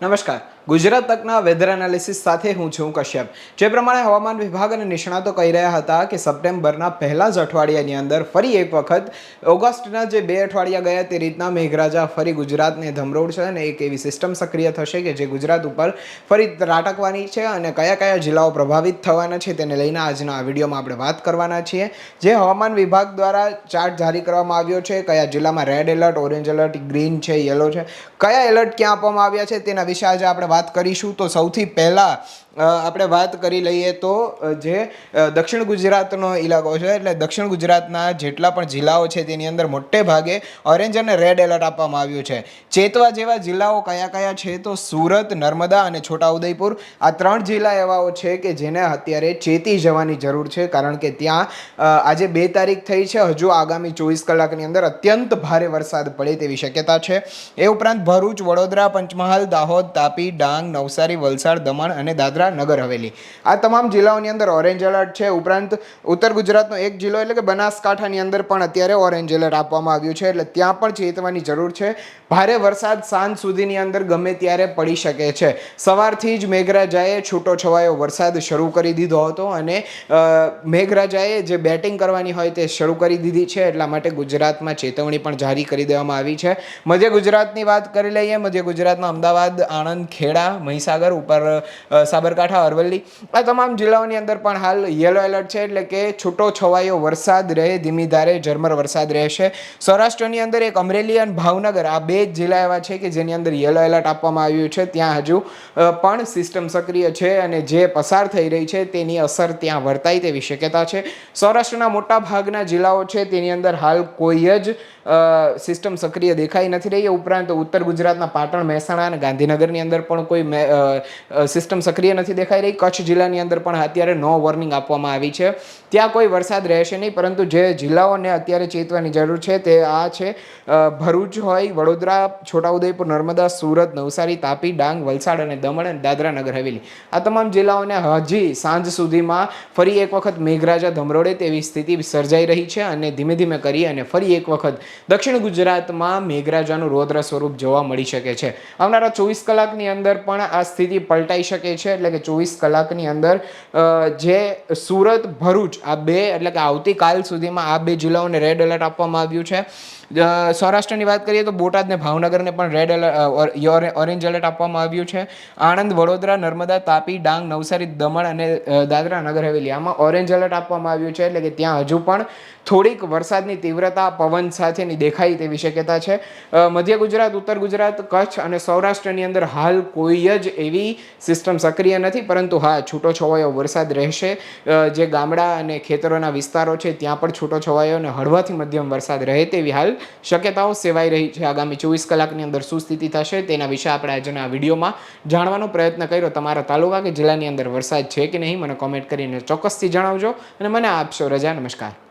નમસ્કાર ગુજરાત તકના weather analysis સાથે હું છું કશ્યપ. જે પ્રમાણે હવામાન વિભાગ અને નિષ્ણાતો કહી રહ્યા હતા કે સપ્ટેમ્બરના પહેલા જ અઠવાડિયાની અંદર ફરી એક વખત ઓગસ્ટના જે બે અઠવાડિયા ગયા તે રીતના મેઘરાજા ફરી ગુજરાતને ધમરોડશે અને એક એવી સિસ્ટમ સક્રિય થશે કે જે ગુજરાત ઉપર ફરી ત્રાટકવાની છે અને કયા કયા જિલ્લાઓ પ્રભાવિત થવાના છે તેને લઈને આજના આ વિડીયોમાં આપણે વાત કરવાના છીએ. જે હવામાન વિભાગ દ્વારા ચાર્ટ જારી કરવામાં આવ્યો છે, કયા જિલ્લામાં red alert orange alert green છે યલો છે, કયા એલર્ટ ક્યાં આપવામાં આવ્યા છે તેના વિશે આજે આપણે વાત કરીશું તો સૌથી પહેલાં આપણે વાત કરી લઈએ તો જે દક્ષિણ ગુજરાતનો ઇલાકો છે, એટલે દક્ષિણ ગુજરાતના જેટલા પણ જિલ્લાઓ છે, તેની અંદર મોટે ભાગે ઓરેન્જ અને રેડ એલર્ટ આપવામાં આવ્યું છે. ચેતવા જેવા જિલ્લાઓ કયા કયા છે તો સુરત, નર્મદા અને છોટાઉદેપુર. આ ત્રણ જિલ્લા એવાઓ છે કે જેને અત્યારે ચેતી જવાની જરૂર છે, કારણ કે ત્યાં આજે બે તારીખ થઈ છે, હજુ આગામી ચોવીસ કલાકની અંદર અત્યંત ભારે વરસાદ પડે તેવી શક્યતા છે. એ ઉપરાંત ભરૂચ, વડોદરા, પંચમહાલ, દાહોદ, તાપી, ડાંગ, નવસારી, વલસાડ, દમણ અને દાદરા નગર હવેલી. આ તમામ જિલ્લાઓની અંદર ઓરેન્જ એલર્ટ છે. ઉપરાંત ઉત્તર ગુજરાતનો એક જિલ્લો એટલે કે બનાસકાંઠાની અંદર પણ અત્યારે ઓરેન્જ એલર્ટ આપવામાં આવ્યું છે. એટલે ત્યાં પણ ચેતવાની જરૂર છે. ભારે વરસાદ સાંજ સુધીની અંદર ગમે ત્યારે પડી શકે છે. સવારથી જ મેઘરાજાએ છૂટો છવાયો વરસાદ શરૂ કરી દીધો હતો અને મેઘરાજાએ જે બેટિંગ કરવાની હોય તે શરૂ કરી દીધી છે. એટલા માટે ગુજરાતમાં ચેતવણી પણ જારી કરી દેવામાં આવી છે. મધ્ય ગુજરાતની વાત કરી લઈએ. મધ્ય ગુજરાતમાં અમદાવાદ આણંદ ખેડા મહીસાગર ઉપર અ, સાબરકાંઠા, અરવલ્લી. આ તમામ જિલ્લાઓની અંદર પણ હાલ યલો એલર્ટ છે એટલે કે છૂટો છવાયો વરસાદ રહે, ધીમી ધારે ઝરમર વરસાદ રહેશે. સૌરાષ્ટ્રની અંદર એક અમરેલી અને ભાવનગર, આ બે જ જિલ્લા એવા છે કે જેની અંદર યલો એલર્ટ આપવામાં આવ્યું છે. ત્યાં હજુ પણ સિસ્ટમ સક્રિય છે અને જે પસાર થઈ રહી છે તેની અસર ત્યાં વર્તાય તેવી શક્યતા છે. સૌરાષ્ટ્રના મોટા ભાગના જિલ્લાઓ છે તેની અંદર હાલ કોઈ જ સિસ્ટમ સક્રિય દેખાઈ નથી રહી. ઉપરાંત ઉત્તર ગુજરાતના પાટણ, મહેસાણા અને ગાંધીનગરની અંદર પણ કોઈ સિસ્ટમ સક્રિય નથી દેખાઈ રહી. કચ્છ જિલ્લાની અંદર પણ અત્યારે નો વોર્નિંગ આપવામાં આવી છે. ત્યાં કોઈ વરસાદ રહેશે નહીં, પરંતુ જે જિલ્લાઓને અત્યારે ચેતવાની જરૂર છે તે આ છે. ભરૂચ હોય, વડોદરા, છોટાઉદેપુર, નર્મદા, સુરત, નવસારી, તાપી, ડાંગ, વલસાડ અને દમણ અને દાદરા નગર હવેલી. આ તમામ જિલ્લાઓને હજી સાંજ સુધીમાં ફરી એક વખત મેઘરાજા ધમરોડે તેવી સ્થિતિ સર્જાઈ રહી છે અને ધીમે ધીમે કરી અને ફરી એક વખત દક્ષિણ ગુજરાતમાં મેઘરાજાનું રૌદ્ર સ્વરૂપ જોવા મળી શકે છે. આવનારા ચોવીસ કલાકની અંદર પણ આ સ્થિતિ પલટાઈ શકે છે એટલે કે ચોવીસ કલાકની અંદર જે સુરત ભરૂચ આ બે, એટલે કે આવતીકાલ સુધીમાં આ બે જિલ્લાઓને રેડ એલર્ટ આપવામાં આવ્યું છે. સૌરાષ્ટ્રની વાત કરીએ તો બોટાદને ભાવનગરને પણ રેડ એલર્ટ ઓરેન્જ એલર્ટ આપવામાં આવ્યું છે. આણંદ, વડોદરા, નર્મદા, તાપી, ડાંગ, નવસારી, દમણ અને દાદરા નગર હવેલી. આમાં ઓરેન્જ એલર્ટ આપવામાં આવ્યું છે એટલે કે ત્યાં હજુ પણ થોડીક વરસાદની તીવ્રતા, પવન સાથેની દેખાય તેવી શક્યતા છે. મધ્ય ગુજરાત, ઉત્તર ગુજરાત, કચ્છ અને સૌરાષ્ટ્રની અંદર હાલ કોઈ જ એવી સિસ્ટમ સક્રિય નથી, પરંતુ હા છૂટો છવાયો વરસાદ રહેશે. જે ગામડા અને ખેતરોના વિસ્તારો છે, ત્યાં પણ છૂટો છવાયો અને હળવાથી મધ્યમ વરસાદ રહે તેવી હાલ શક્યતાઓ સેવાઈ રહી છે. આગામી ચોવીસ કલાકની અંદર શું સ્થિતિ થશે તેના વિશે આપણે આજના વિડીયોમાં જાણવાનો પ્રયત્ન કર્યો. તમારા તાલુકા કે જિલ્લાની અંદર વરસાદ છે કે નહીં, મને કોમેન્ટ કરીને ચોક્કસથી જણાવજો અને મને આપશો. રજા, નમસ્કાર.